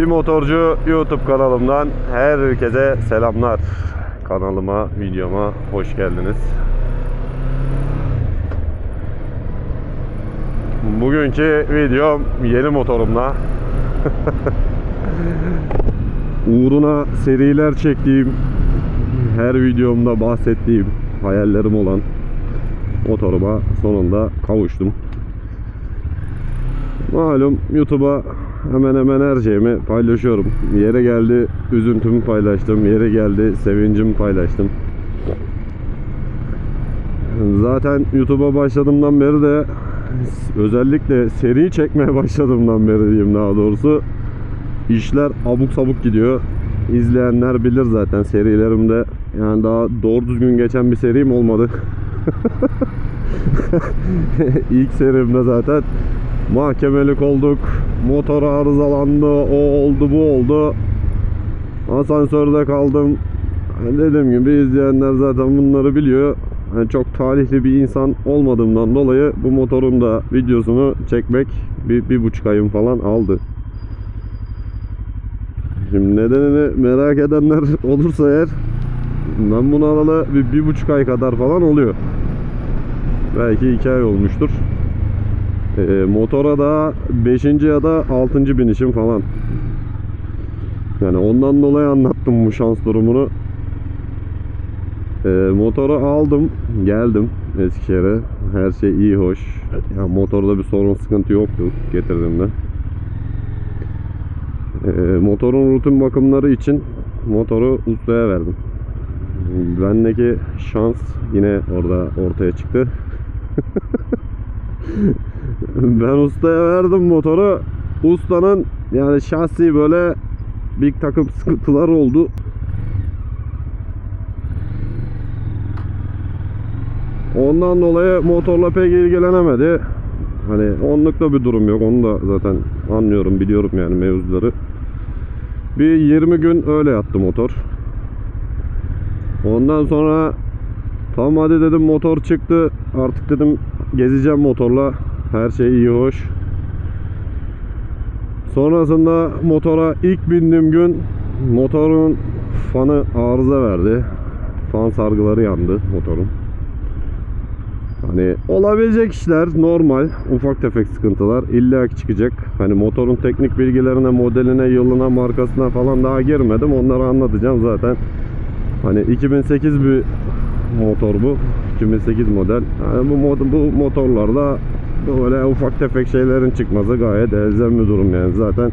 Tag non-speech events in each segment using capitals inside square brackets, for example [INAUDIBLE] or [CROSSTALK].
Bir motorcu YouTube kanalımdan herkese selamlar. Kanalıma, videoma hoş geldiniz. Bugünkü videom yeni motorumla. [LAUGHS] Uğruna seriler çektiğim, her videomda bahsettiğim hayallerim olan motoruma sonunda kavuştum. Malum YouTube'a hemen hemen her şeyimi paylaşıyorum. Yere geldi üzüntümü paylaştım. Yere geldi sevincimi paylaştım. Zaten YouTube'a başladığımdan beri de özellikle seri çekmeye [LAUGHS] başladığımdan beri diyeyim daha doğrusu işler abuk sabuk gidiyor. İzleyenler bilir zaten serilerimde yani daha doğru düzgün geçen bir serim olmadı. [LAUGHS] İlk serimde zaten mahkemelik olduk. Motor arızalandı. O oldu bu oldu. Asansörde kaldım. Dediğim gibi izleyenler zaten bunları biliyor. Yani çok talihli bir insan olmadığımdan dolayı bu motorun da videosunu çekmek bir, bir buçuk ayım falan aldı. Şimdi nedenini merak edenler [LAUGHS] olursa eğer ben bunu alalı bir, bir buçuk ay kadar falan oluyor. Belki iki ay olmuştur. Ee, motora da 5. ya da 6. binişim falan. Yani ondan dolayı anlattım bu şans durumunu. Ee, motoru aldım, geldim Eskişehir'e. Her şey iyi, hoş. Ya motorda bir sorun, sıkıntı yoktu getirdiğimde. Ee, motorun rutin bakımları için motoru ustaya verdim. Bendeki şans yine orada ortaya çıktı. [LAUGHS] ben ustaya verdim motoru. Ustanın yani şahsi böyle bir takım sıkıntılar oldu. Ondan dolayı motorla pek ilgilenemedi. Hani onluk da bir durum yok. Onu da zaten anlıyorum, biliyorum yani mevzuları. Bir 20 gün öyle yattı motor. Ondan sonra Tamam hadi dedim motor çıktı. Artık dedim gezeceğim motorla. Her şey iyi hoş. Sonrasında motora ilk bindiğim gün motorun fanı arıza verdi. Fan sargıları yandı motorun. Hani olabilecek işler normal. Ufak tefek sıkıntılar illa ki çıkacak. Hani motorun teknik bilgilerine, modeline, yılına, markasına falan daha girmedim. Onları anlatacağım zaten. Hani 2008 bir motor bu. 2008 model. Yani bu, mod, bu motorlarda böyle ufak tefek şeylerin çıkması gayet elzem bir durum yani. Zaten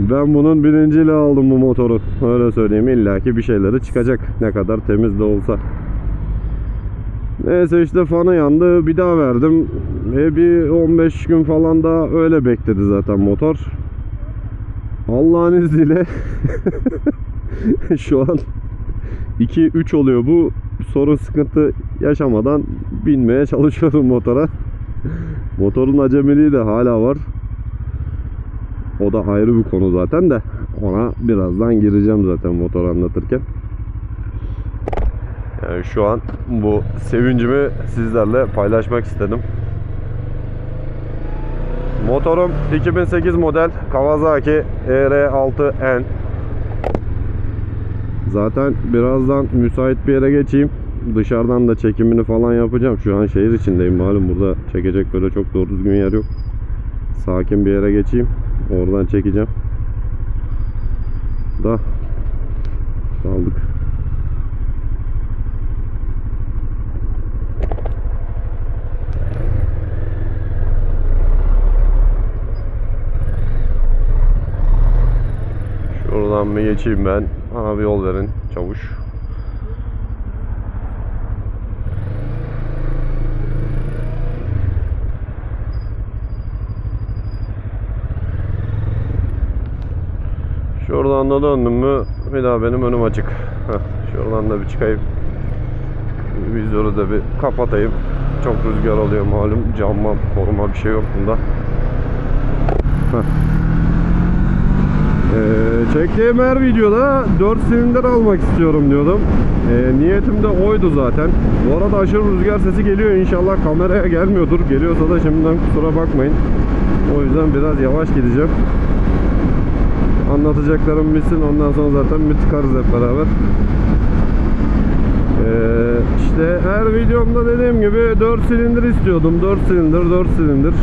ben bunun birinciyle aldım bu motoru. Öyle söyleyeyim. İlla ki bir şeyleri çıkacak. Ne kadar temiz de olsa. Neyse işte fanı yandı. Bir daha verdim. E bir 15 gün falan daha öyle bekledi zaten motor. Allah'ın izniyle [LAUGHS] şu an 2-3 oluyor bu sorun sıkıntı yaşamadan binmeye çalışıyorum motora. [LAUGHS] Motorun acemiliği de hala var. O da ayrı bir konu zaten de ona birazdan gireceğim zaten motor anlatırken. Yani şu an bu sevincimi sizlerle paylaşmak istedim. Motorum 2008 model Kawasaki ER6N Zaten birazdan müsait bir yere geçeyim. Dışarıdan da çekimini falan yapacağım. Şu an şehir içindeyim malum burada çekecek böyle çok doğru düzgün yer yok. Sakin bir yere geçeyim. Oradan çekeceğim. Da aldık. Şuradan bir geçeyim ben. Bana bir yol verin çavuş. Da döndüm mü bir daha benim önüm açık. Heh, şuradan da bir çıkayım. Vizörü de bir kapatayım. Çok rüzgar oluyor malum. Camma koruma bir şey yok bunda. Ee, çektiğim her videoda 4 silindir almak istiyorum diyordum. Ee, niyetim de oydu zaten. Bu arada aşırı rüzgar sesi geliyor. İnşallah kameraya gelmiyordur. Geliyorsa da şimdiden kusura bakmayın. O yüzden biraz yavaş gideceğim. Anlatacaklarım bitsin ondan sonra zaten bir tıkarız hep beraber. Ee, işte her videomda dediğim gibi 4 silindir istiyordum. 4 silindir, 4 silindir.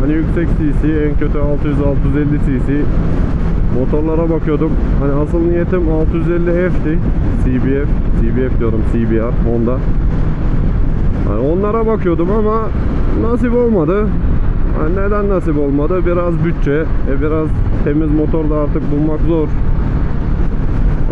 Hani yüksek CC, en kötü 600-650 cc motorlara bakıyordum. Hani asıl niyetim 650F'ti. CBF, CBF diyorum CBR, Honda. Hani onlara bakıyordum ama nasip olmadı. Hani neden nasip olmadı? Biraz bütçe, e biraz temiz motor da artık bulmak zor.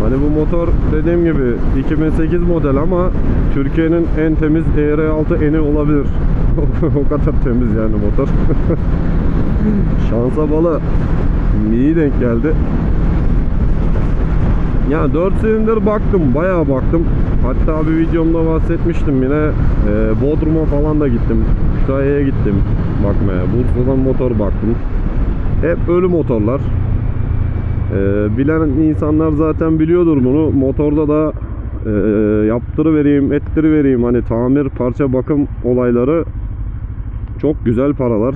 Hani bu motor dediğim gibi 2008 model ama Türkiye'nin en temiz ER6 eni olabilir. [LAUGHS] o kadar temiz yani motor. [LAUGHS] Şansa bala iyi denk geldi. Ya 4 silindir baktım, bayağı baktım. Hatta bir videomda bahsetmiştim yine. Ee, Bodrum'a falan da gittim. Kütahya'ya gittim bakmaya. Bursa'dan motor baktım. Hep ölü motorlar. Ee, bilen insanlar zaten biliyordur bunu. Motorda da e, yaptırıvereyim, ettirivereyim. Hani tamir, parça bakım olayları çok güzel paralar.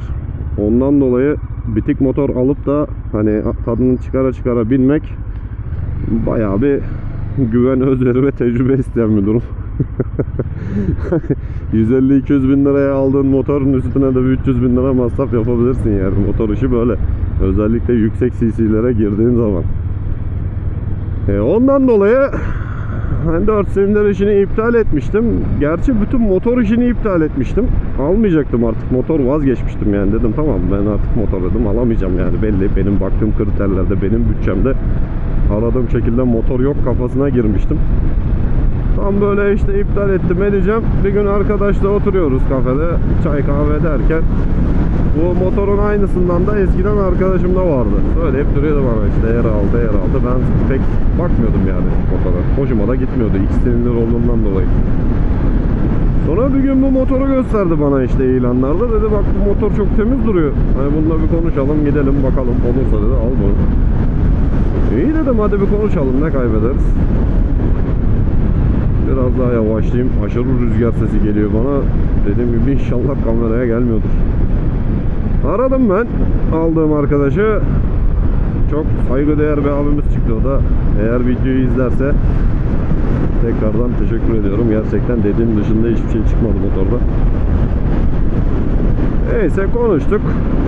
Ondan dolayı bitik motor alıp da hani tadını çıkara çıkara binmek bayağı bir güven, özveri ve tecrübe isteyen bir durum. [LAUGHS] 150-200 bin liraya aldığın motorun üstüne de bir 300 bin lira masraf yapabilirsin yani. Motor işi böyle. Özellikle yüksek CC'lere girdiğin zaman. E, ondan dolayı [LAUGHS] 4 silindir işini iptal etmiştim. Gerçi bütün motor işini iptal etmiştim. Almayacaktım artık motor vazgeçmiştim yani dedim tamam ben artık motor dedim alamayacağım yani belli benim baktığım kriterlerde benim bütçemde aradığım şekilde motor yok kafasına girmiştim. Tam böyle işte iptal ettim edeceğim. Bir gün arkadaşla oturuyoruz kafede çay kahve derken bu motorun aynısından da eskiden arkadaşımda vardı. Söyleyip duruyordu bana işte yer aldı yer aldı. Ben pek bakmıyordum yani motora. Hoşuma da gitmiyordu. İki silindir olduğundan dolayı. Sonra bir gün bu motoru gösterdi bana işte ilanlarda. Dedi bak bu motor çok temiz duruyor. Hani bununla bir konuşalım gidelim bakalım. Olursa dedi al bunu. İyi dedim hadi bir konuşalım ne kaybederiz. Biraz daha yavaşlayayım. Aşırı rüzgar sesi geliyor bana. Dediğim gibi inşallah kameraya gelmiyordur. Aradım ben aldığım arkadaşı. Çok saygıdeğer bir abimiz çıktı o da. Eğer videoyu izlerse tekrardan teşekkür ediyorum. Gerçekten dediğim dışında hiçbir şey çıkmadı motorda. Neyse konuştuk.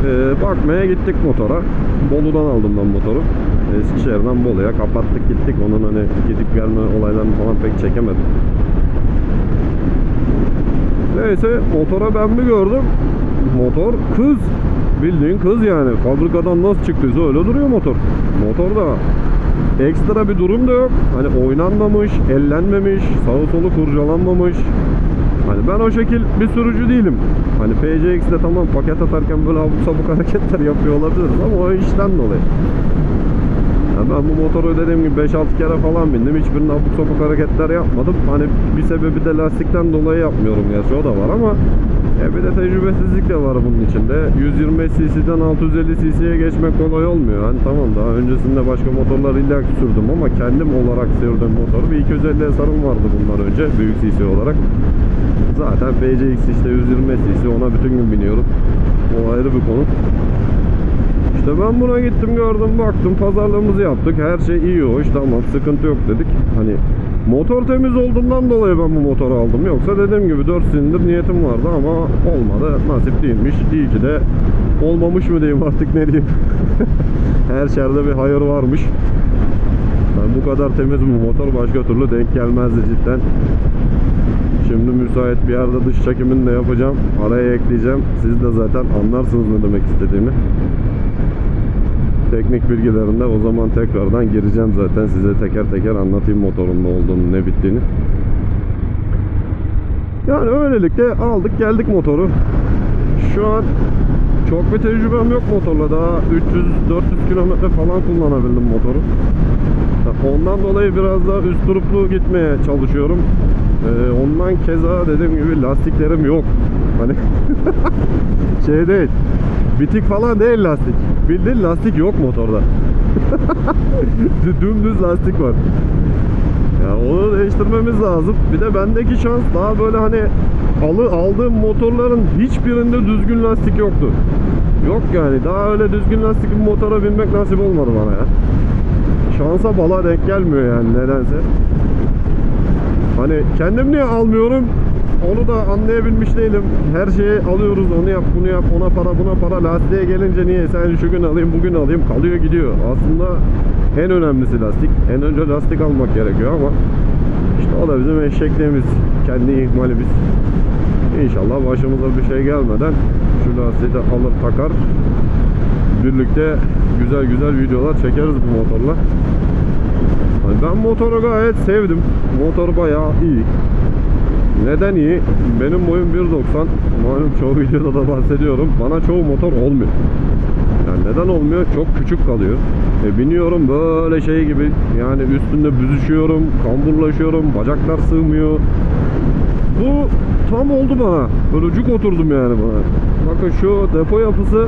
Ee, bakmaya gittik motora. Bolu'dan aldım ben motoru. Eskişehir'den Bolu'ya kapattık gittik. Onun hani gidip gelme olaylarını falan pek çekemedim. Neyse motora ben bir gördüm. Motor kız. Bildiğin kız yani. Fabrikadan nasıl çıktıysa öyle duruyor motor. Motorda ekstra bir durum da yok. Hani oynanmamış, ellenmemiş, sağı solu kurcalanmamış. Hani ben o şekil bir sürücü değilim. Hani PCX'de tamam paket atarken böyle abuk sabuk [LAUGHS] hareketler yapıyor olabiliriz ama o işten dolayı. Ya ben bu motoru dediğim gibi 5-6 kere falan bindim. Hiçbirinde abuk sabuk hareketler yapmadım. Hani bir sebebi de lastikten dolayı yapmıyorum gerçi o da var ama e bir de tecrübesizlik de var bunun içinde. 125 cc'den 650 cc'ye geçmek kolay olmuyor. Hani tamam daha öncesinde başka motorlar illa sürdüm ama kendim olarak sürdüğüm motoru bir 250 SR'ım vardı bundan önce büyük cc olarak. Zaten PCX işte 125 cc ona bütün gün biniyorum. O ayrı bir konu. İşte ben buna gittim gördüm baktım pazarlığımızı yaptık. Her şey iyi hoş tamam sıkıntı yok dedik. Hani motor temiz olduğundan dolayı ben bu motoru aldım. Yoksa dediğim gibi 4 silindir niyetim vardı ama olmadı. Nasip değilmiş. İyi ki de olmamış mı diyeyim artık ne diyeyim. [LAUGHS] Her şerde bir hayır varmış. Ben bu kadar temiz bir motor başka türlü denk gelmezdi cidden. Şimdi müsait bir yerde dış çekimini de yapacağım. Araya ekleyeceğim. Siz de zaten anlarsınız ne demek istediğimi. Teknik bilgilerinde o zaman tekrardan gireceğim zaten. Size teker teker anlatayım motorun ne olduğunu, ne bittiğini. Yani öylelikle aldık geldik motoru. Şu an çok bir tecrübem yok motorla. Daha 300-400 kilometre falan kullanabildim motoru. Ondan dolayı biraz daha üst duruplu gitmeye çalışıyorum. Ee, ondan keza dediğim gibi lastiklerim yok. Hani [LAUGHS] şey değil. Bitik falan değil lastik. Bildiğin lastik yok motorda. [LAUGHS] Dümdüz lastik var. Ya onu değiştirmemiz lazım. Bir de bendeki şans daha böyle hani alı aldığım motorların hiçbirinde düzgün lastik yoktu. Yok yani daha öyle düzgün lastik bir motora binmek nasip olmadı bana ya. şansa bala denk gelmiyor yani nedense. Hani kendim niye almıyorum onu da anlayabilmiş değilim. Her şeyi alıyoruz onu yap bunu yap ona para buna para lastiğe gelince niye sen şu gün alayım bugün alayım kalıyor gidiyor. Aslında en önemlisi lastik. En önce lastik almak gerekiyor ama işte o da bizim eşekliğimiz. Kendi ihmalimiz. İnşallah başımıza bir şey gelmeden şu lastiği de alır takar. Birlikte güzel güzel videolar çekeriz bu motorla. Ben motoru gayet sevdim. Motor bayağı iyi. Neden iyi? Benim boyum 1.90. Malum çoğu videoda da bahsediyorum. Bana çoğu motor olmuyor. Yani neden olmuyor? Çok küçük kalıyor. E, biniyorum böyle şey gibi. Yani üstünde büzüşüyorum, kamburlaşıyorum, bacaklar sığmıyor. Bu tam oldu bana. Böyle cuk oturdum yani bana. Bakın şu depo yapısı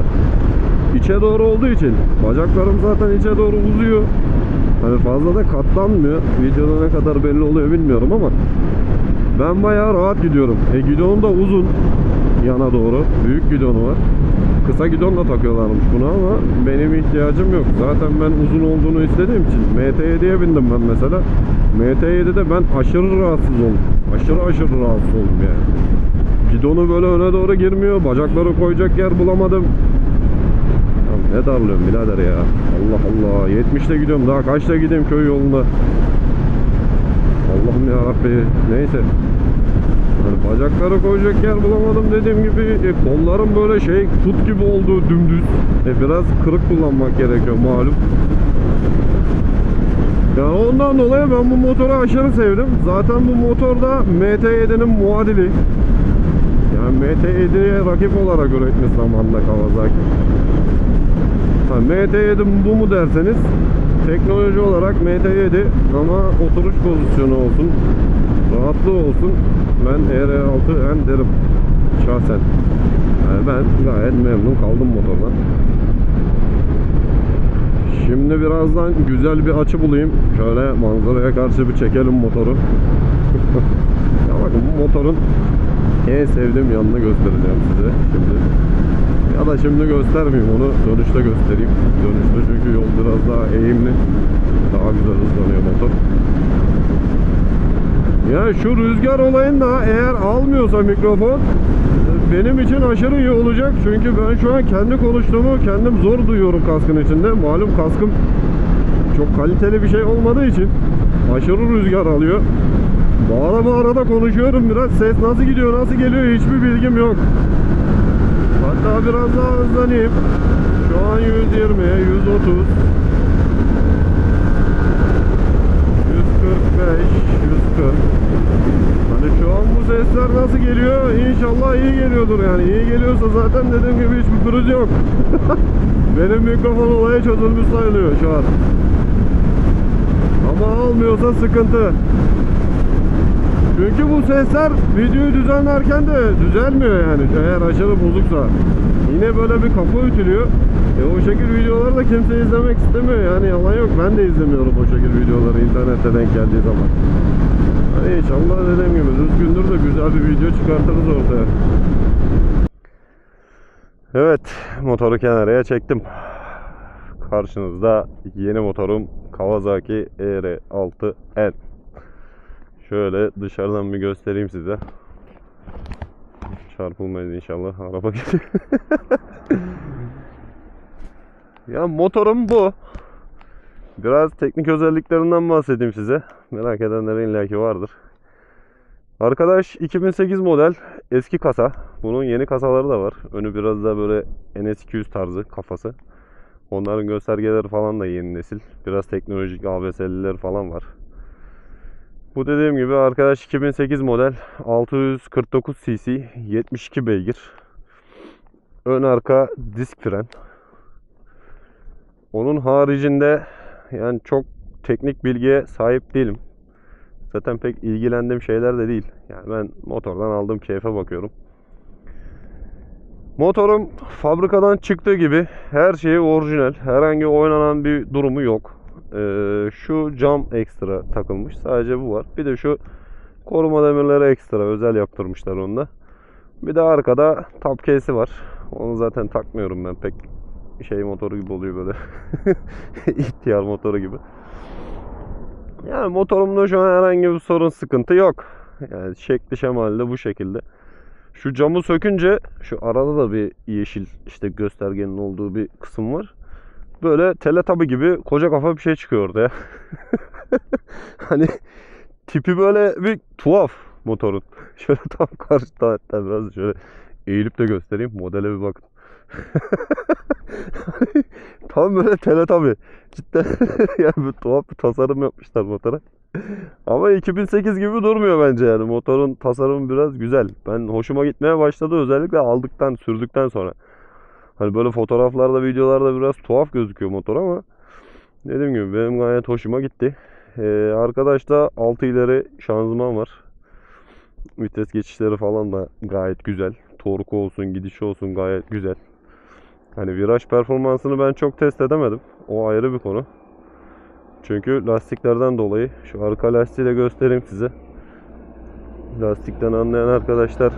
içe doğru olduğu için bacaklarım zaten içe doğru uzuyor. Hani fazla da katlanmıyor. Videoda ne kadar belli oluyor bilmiyorum ama ben bayağı rahat gidiyorum. E gidon da uzun yana doğru. Büyük gidonu var. Kısa gidon da takıyorlarmış buna ama benim ihtiyacım yok. Zaten ben uzun olduğunu istediğim için MT7'ye bindim ben mesela. MT7'de ben aşırı rahatsız oldum. Aşırı aşırı rahatsız oldum yani. Gidonu böyle öne doğru girmiyor. Bacakları koyacak yer bulamadım. Ne darlıyorum birader ya. Allah Allah. 70'te gidiyorum. Daha kaçta gideyim köy yolunda. Allah'ım ya Rabbi. Neyse. Yani bacakları koyacak yer bulamadım dediğim gibi e, kollarım böyle şey tut gibi oldu dümdüz. E, biraz kırık kullanmak gerekiyor malum. Ya ondan dolayı ben bu motoru aşırı sevdim. Zaten bu motor da MT7'nin muadili. Yani MT7'ye rakip olarak üretmiş zamanında Kawasaki. Ha, MT7 bu mu derseniz teknoloji olarak MT7 ama oturuş pozisyonu olsun, rahatlığı olsun ben ER6N derim şahsen. Yani ben gayet memnun kaldım motordan. Şimdi birazdan güzel bir açı bulayım. Şöyle manzaraya karşı bir çekelim motoru. [LAUGHS] ya bakın bu motorun en sevdiğim yanını göstereceğim size şimdi. Ya da şimdi göstermeyeyim onu dönüşte göstereyim. Dönüşte çünkü yol biraz daha eğimli. Daha güzel hızlanıyor motor. Ya şu rüzgar olayında eğer almıyorsa mikrofon benim için aşırı iyi olacak. Çünkü ben şu an kendi konuştuğumu kendim zor duyuyorum kaskın içinde. Malum kaskım çok kaliteli bir şey olmadığı için aşırı rüzgar alıyor. Bağıra bağıra da konuşuyorum biraz. Ses nasıl gidiyor, nasıl geliyor hiçbir bilgim yok. Hatta biraz daha hızlanayım. Şu an 120'ye 130 145 140 Hani şu an bu sesler nasıl geliyor? İnşallah iyi geliyordur yani. İyi geliyorsa zaten dediğim gibi hiçbir pürüz yok. [LAUGHS] Benim mikrofon olayı çözülmüş sayılıyor şu an. Ama almıyorsa sıkıntı. Çünkü bu sesler videoyu düzenlerken de düzelmiyor yani eğer aşırı bozuksa. Yine böyle bir kafa ütülüyor. E o şekil videoları da kimse izlemek istemiyor yani yalan yok. Ben de izlemiyorum o şekil videoları internette denk geldiği zaman. Hani inşallah dediğim gibi düzgündür de güzel bir video çıkartırız ortaya. Evet motoru kenaraya çektim. Karşınızda yeni motorum Kawasaki ER6N. Şöyle dışarıdan bir göstereyim size. Çarpılmayız inşallah. Araba geliyor. [LAUGHS] ya motorum bu. Biraz teknik özelliklerinden bahsedeyim size. Merak edenlerin illaki vardır. Arkadaş 2008 model eski kasa. Bunun yeni kasaları da var. Önü biraz daha böyle NS200 tarzı kafası. Onların göstergeleri falan da yeni nesil. Biraz teknolojik ABS'liler falan var. Bu dediğim gibi arkadaş 2008 model 649 cc 72 beygir. Ön arka disk fren. Onun haricinde yani çok teknik bilgiye sahip değilim. Zaten pek ilgilendiğim şeyler de değil. Yani ben motordan aldığım keyfe bakıyorum. Motorum fabrikadan çıktığı gibi her şeyi orijinal. Herhangi oynanan bir durumu yok. Ee, şu cam ekstra takılmış. Sadece bu var. Bir de şu koruma demirleri ekstra özel yaptırmışlar onda. Bir de arkada top case'i var. Onu zaten takmıyorum ben pek şey motoru gibi oluyor böyle. [LAUGHS] İhtiyar motoru gibi. Yani motorumda şu an herhangi bir sorun sıkıntı yok. Yani şekli şemali de bu şekilde. Şu camı sökünce şu arada da bir yeşil işte göstergenin olduğu bir kısım var. Böyle teletabi gibi koca kafa bir şey çıkıyor orada ya. [LAUGHS] hani tipi böyle bir tuhaf motorun. [LAUGHS] Şöyle tam karşıda hatta biraz şöyle eğilip de göstereyim. Modele bir bakın. [LAUGHS] tam böyle teletabi. Cidden yani bir tuhaf bir tasarım yapmışlar motora. Ama 2008 gibi durmuyor bence yani. Motorun tasarımı biraz güzel. Ben hoşuma gitmeye başladı özellikle aldıktan, sürdükten sonra. Hani böyle fotoğraflarda, videolarda biraz tuhaf gözüküyor motor ama dediğim gibi benim gayet hoşuma gitti. Ee, arkadaşta 6 ileri şanzıman var. Vites geçişleri falan da gayet güzel. Torku olsun, gidişi olsun gayet güzel. Hani viraj performansını ben çok test edemedim. O ayrı bir konu. Çünkü lastiklerden dolayı şu arka lastiği de göstereyim size. Lastikten anlayan arkadaşlar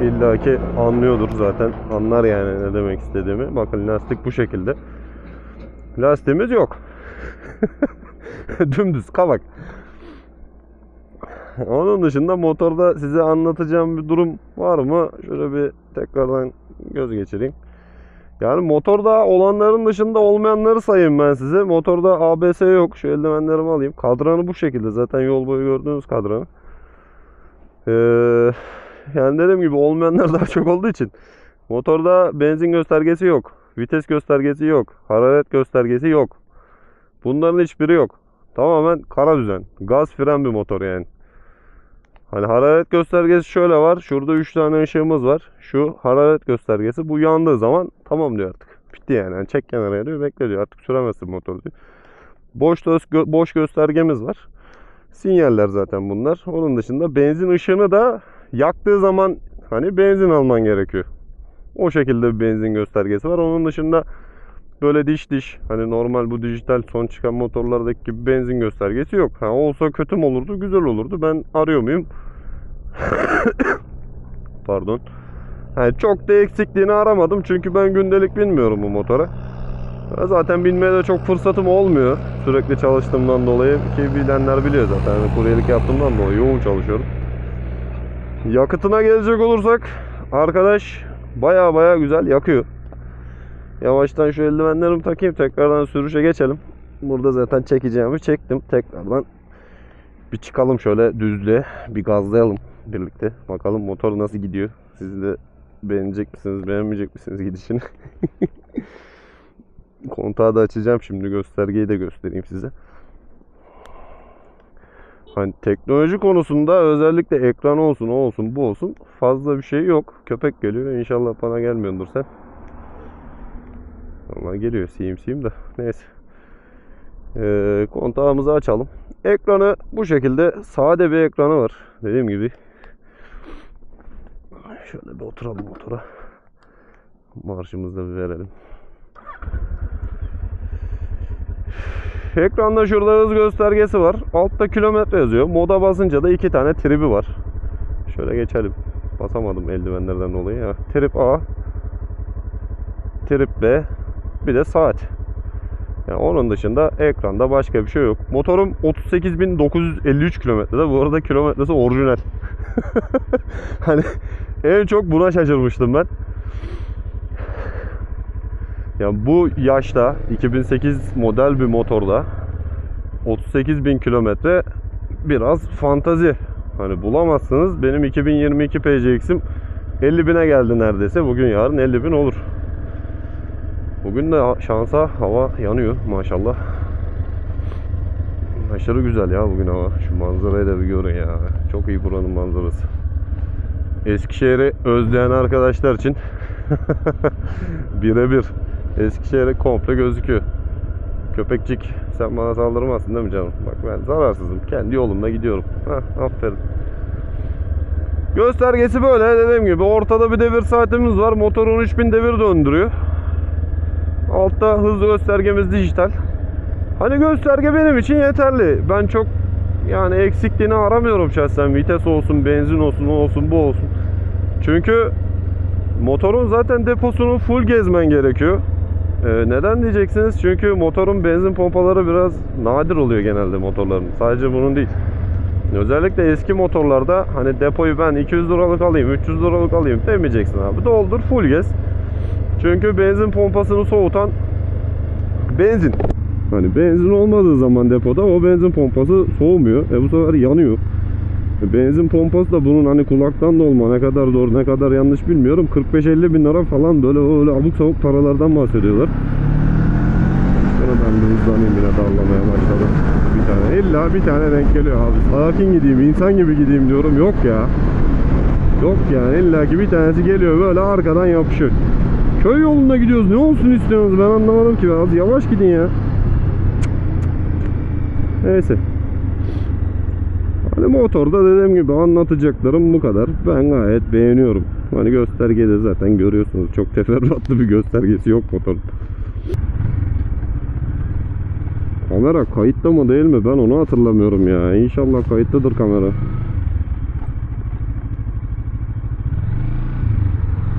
illaki anlıyordur zaten. Anlar yani ne demek istediğimi. Bakın lastik bu şekilde. Lastiğimiz yok. [LAUGHS] Dümdüz kavak. Onun dışında motorda size anlatacağım bir durum var mı? Şöyle bir tekrardan göz geçireyim. Yani motorda olanların dışında olmayanları sayayım ben size. Motorda ABS yok. Şu eldivenlerimi alayım. Kadranı bu şekilde. Zaten yol boyu gördüğünüz kadranı. Ee, yani dediğim gibi olmayanlar daha çok olduğu için. Motorda benzin göstergesi yok. Vites göstergesi yok. Hararet göstergesi yok. Bunların hiçbiri yok. Tamamen kara düzen. Gaz fren bir motor yani. Hani hararet göstergesi şöyle var. Şurada 3 tane ışığımız var. Şu hararet göstergesi bu yandığı zaman tamam diyor artık. Bitti yani. yani çek kenara diyor. Bekle diyor. Artık süremezsin motoru diyor. Boş, boş göstergemiz var. Sinyaller zaten bunlar. Onun dışında benzin ışığını da yaktığı zaman hani benzin alman gerekiyor. O şekilde bir benzin göstergesi var. Onun dışında böyle diş diş hani normal bu dijital son çıkan motorlardaki gibi benzin göstergesi yok. Ha olsa kötü mü olurdu, güzel olurdu. Ben arıyor muyum? [COUGHS] Pardon. Yani çok da eksikliğini aramadım çünkü ben gündelik binmiyorum bu motora. Zaten binmeye de çok fırsatım olmuyor. Sürekli çalıştığımdan dolayı ki bilenler biliyor zaten. Yani kuryelik yaptığımdan dolayı yoğun çalışıyorum. Yakıtına gelecek olursak arkadaş baya baya güzel yakıyor. Yavaştan şu eldivenlerimi takayım tekrardan sürüşe geçelim. Burada zaten çekeceğimi çektim. Tekrardan bir çıkalım şöyle düzlüğe bir gazlayalım birlikte. Bakalım motor nasıl gidiyor. Siz de beğenecek misiniz beğenmeyecek misiniz gidişini. [LAUGHS] Kontağı da açacağım şimdi göstergeyi de göstereyim size. Hani teknoloji konusunda özellikle ekran olsun o olsun bu olsun fazla bir şey yok. Köpek geliyor inşallah bana gelmiyordur sen. Ama geliyor siyim siyim de neyse. Ee, kontağımızı açalım. Ekranı bu şekilde sade bir ekranı var. Dediğim gibi. Şöyle bir oturalım motora. Marşımızı da bir verelim. Ekranda şurada hız göstergesi var. Altta kilometre yazıyor. Moda basınca da iki tane tribi var. Şöyle geçelim. Basamadım eldivenlerden dolayı ya. Trip A. Trip B. Bir de saat. Yani onun dışında ekranda başka bir şey yok. Motorum 38.953 kilometrede. Bu arada kilometresi orijinal. [LAUGHS] hani en çok buna şaşırmıştım ben. Ya bu yaşta 2008 model bir motorda 38.000 kilometre biraz fantazi. Hani bulamazsınız. Benim 2022 PCX'im 50 bine geldi neredeyse. Bugün yarın 50 bin olur. Bugün de şansa hava yanıyor maşallah. Aşırı güzel ya bugün hava. Şu manzarayı da bir görün ya. Çok iyi buranın manzarası. Eskişehir'i özleyen arkadaşlar için [LAUGHS] birebir. Eskişehir'e komple gözüküyor. Köpekçik sen bana saldırmazsın değil mi canım? Bak ben zararsızım. Kendi yolumda gidiyorum. Heh, aferin. Göstergesi böyle dediğim gibi. Ortada bir devir saatimiz var. Motor 13.000 devir döndürüyor. Altta hız göstergemiz dijital. Hani gösterge benim için yeterli. Ben çok yani eksikliğini aramıyorum şahsen. Vites olsun, benzin olsun, olsun, bu olsun. Çünkü motorun zaten deposunu full gezmen gerekiyor. Ee, neden diyeceksiniz? Çünkü motorun benzin pompaları biraz nadir oluyor genelde motorların. Sadece bunun değil. Özellikle eski motorlarda hani depoyu ben 200 liralık alayım, 300 liralık alayım demeyeceksin abi. Doldur full gez. Çünkü benzin pompasını soğutan benzin. Hani benzin olmadığı zaman depoda o benzin pompası soğumuyor. E bu sefer yanıyor. Benzin pompası da bunun hani kulaktan dolma ne kadar doğru ne kadar yanlış bilmiyorum. 45-50 bin lira falan böyle öyle abuk sabuk paralardan bahsediyorlar. Şunu ben bir hızlanayım yine darlamaya başladım. Bir tane illa bir tane denk geliyor abi. Sakin gideyim insan gibi gideyim diyorum yok ya. Yok yani illa ki bir tanesi geliyor böyle arkadan yapışıyor. Köy yolunda gidiyoruz ne olsun istiyorsunuz ben anlamadım ki az yavaş gidin ya. Neyse. Hani motorda dediğim gibi anlatacaklarım bu kadar. Ben gayet beğeniyorum. Hani göstergede zaten görüyorsunuz. Çok teferruatlı bir göstergesi yok motorun. Kamera kayıtta mı değil mi? Ben onu hatırlamıyorum ya. İnşallah kayıttadır kamera.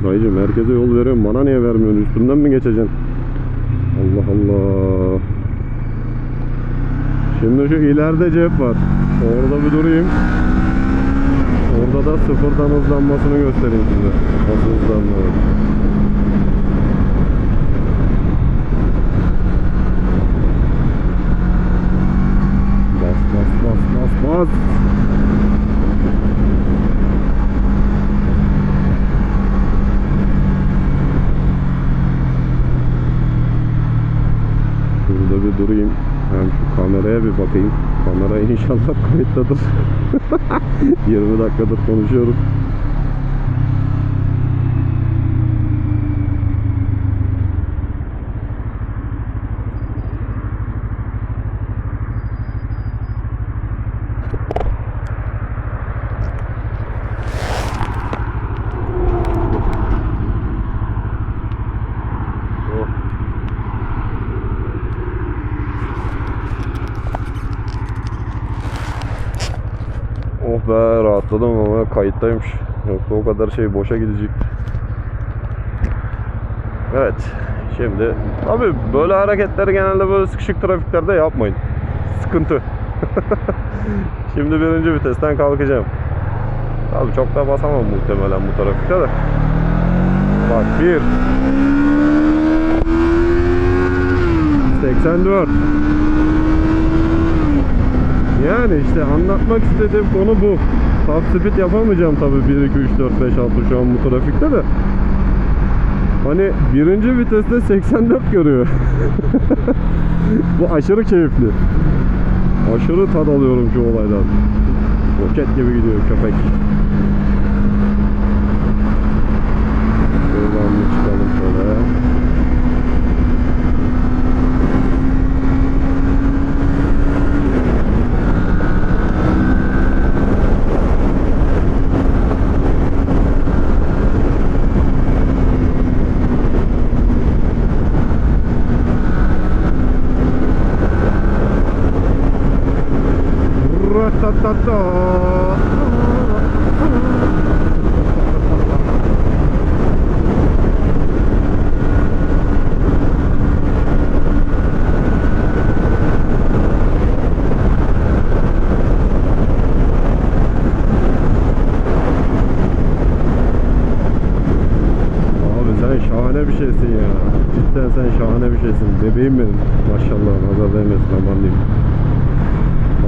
Dayıcım herkese yol veriyorum. Bana niye vermiyorsun? Üstümden mi geçeceksin? Allah Allah. Şimdi şu ileride cep var. Orada bir durayım. Orada da sıfırdan hızlanmasını göstereyim size. Nasıl hızlanıyor. Bas bas bas bas bas. Şurada bir durayım. Hem şu kameraya bir bakayım. Kamera inşallah kayıttadır. [LAUGHS] 20 dakikadır konuşuyorum. Kayıttaymış. Yoksa o kadar şey boşa gidecek. Evet. Şimdi abi böyle hareketleri genelde böyle sıkışık trafiklerde yapmayın. Sıkıntı. [LAUGHS] Şimdi birinci vitesten kalkacağım. Abi çok da basamam muhtemelen bu trafikte de. Bak bir. 84. Yani işte anlatmak istediğim konu bu. Top speed yapamayacağım tabii 1, 2, 3, 4, 5, 6 şu an bu trafikte de. Hani birinci viteste 84 görüyor. [LAUGHS] bu aşırı keyifli. Aşırı tad alıyorum şu olaydan. Roket gibi gidiyor köpek. Şuradan bir çıkalım şöyle. Ratatata. Abi sen şahane bir şeysin ya. Cidden sen şahane bir şeysin. Bebeğim benim. Maşallah nazar değmesin aman diyeyim.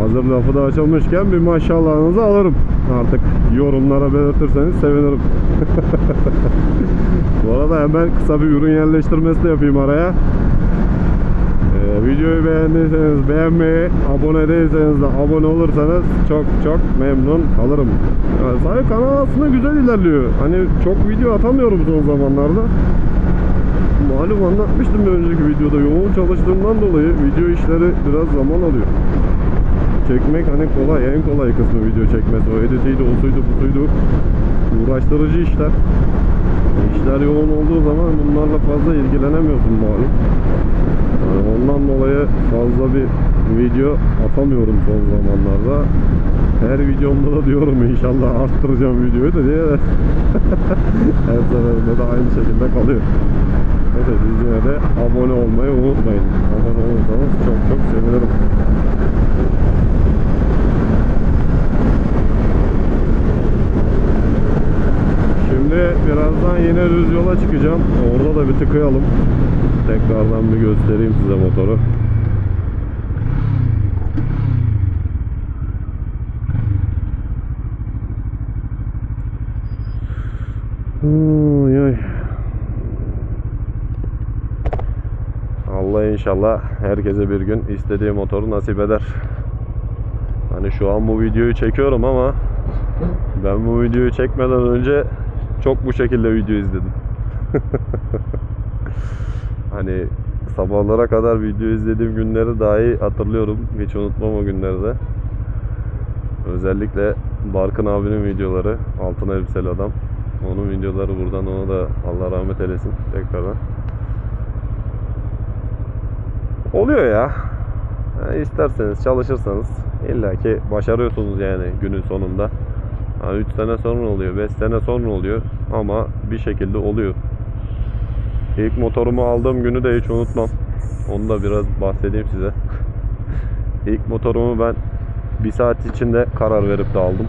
Hazır lafı da açılmışken bir maşallahınızı alırım. Artık yorumlara belirtirseniz sevinirim. [LAUGHS] Bu arada hemen kısa bir ürün yerleştirmesi de yapayım araya. Ee, videoyu beğendiyseniz beğenmeyi, abone değilseniz de abone olursanız çok çok memnun kalırım. Yani sahi kanal aslında güzel ilerliyor. Hani çok video atamıyorum son zamanlarda. Malum anlatmıştım bir önceki videoda. Yoğun çalıştığımdan dolayı video işleri biraz zaman alıyor. Çekmek hani kolay en kolay kısmı video çekmesi. O editiydi o suydu uğraştırıcı işler. İşler yoğun olduğu zaman bunlarla fazla ilgilenemiyorsun malum. Yani ondan dolayı fazla bir video atamıyorum son zamanlarda. Her videomda da diyorum inşallah arttıracağım videoyu da. diye. De [LAUGHS] her seferinde de aynı şekilde kalıyor. Siz yine de abone olmayı unutmayın. Abone olursanız çok çok sevinirim. Şimdi birazdan yine düz yola çıkacağım. Orada da bir tıkayalım. Tekrardan bir göstereyim size motoru. Ay ay. Allah inşallah herkese bir gün istediği motoru nasip eder. Hani şu an bu videoyu çekiyorum ama ben bu videoyu çekmeden önce çok bu şekilde video izledim. [LAUGHS] hani sabahlara kadar video izlediğim günleri dahi hatırlıyorum. Hiç unutmam o günleri de. Özellikle Barkın abinin videoları, altın elbiseli adam. Onun videoları buradan ona da Allah rahmet eylesin tekrardan. Oluyor ya. Yani isterseniz çalışırsanız illaki başarıyorsunuz yani günün sonunda. 3 sene sonra oluyor, 5 sene sonra oluyor ama bir şekilde oluyor. İlk motorumu aldığım günü de hiç unutmam. Onu da biraz bahsedeyim size. [LAUGHS] İlk motorumu ben bir saat içinde karar verip de aldım.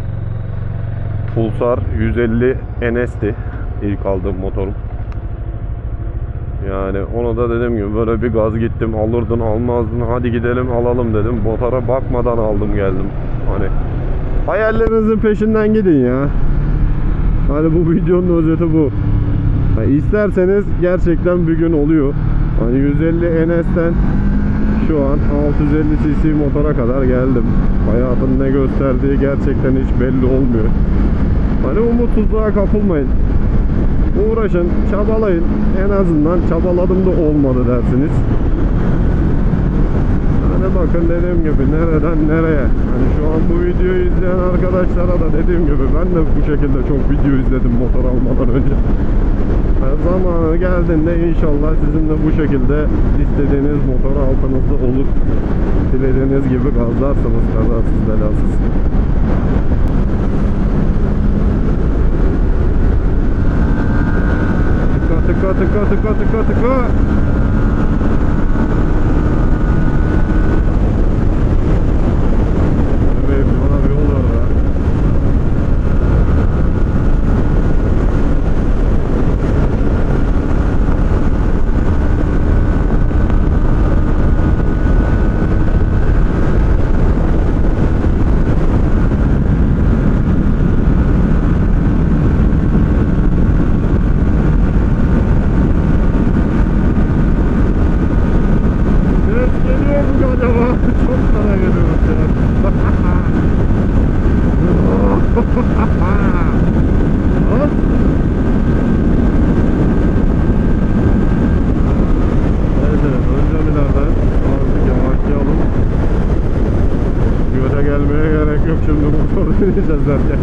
Pulsar 150 NS'ti ilk aldığım motorum. Yani ona da dediğim gibi böyle bir gaz gittim alırdın almazdın hadi gidelim alalım dedim. Motora bakmadan aldım geldim. Hani hayallerinizin peşinden gidin ya. Hani bu videonun özeti bu. Ha, isterseniz gerçekten bir gün oluyor. Hani 150 NS'ten şu an 650 cc motora kadar geldim. Hayatın ne gösterdiği gerçekten hiç belli olmuyor. Hani umutsuzluğa kapılmayın. Uğraşın, çabalayın. En azından çabaladım da olmadı dersiniz. Hani bakın dediğim gibi nereden nereye. Hani şu an bu videoyu izleyen arkadaşlara da dediğim gibi ben de bu şekilde çok video izledim motor almadan önce. Yani zamanı geldiğinde inşallah sizin de bu şekilde istediğiniz motor altınızda olur. Dilediğiniz gibi gazlarsınız kazasız belasız. така, така, така, така, така. Gerek yok şimdi motor deneyeceğiz derken.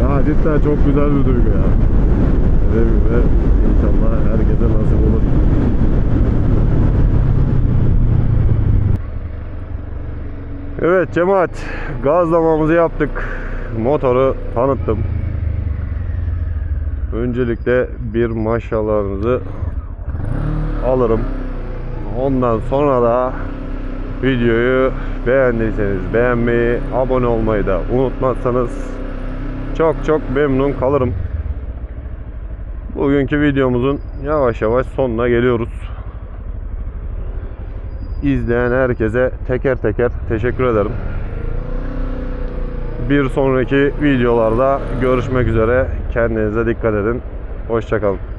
ya cidden çok güzel bir duygu ya. Dediğim gibi inşallah herkese nasip olur. Evet cemaat gazlamamızı yaptık. Motoru tanıttım. Öncelikle bir maşallahınızı alırım. Ondan sonra da videoyu beğendiyseniz beğenmeyi, abone olmayı da unutmazsanız çok çok memnun kalırım. Bugünkü videomuzun yavaş yavaş sonuna geliyoruz. İzleyen herkese teker teker teşekkür ederim. Bir sonraki videolarda görüşmek üzere. Kendinize dikkat edin. Hoşçakalın.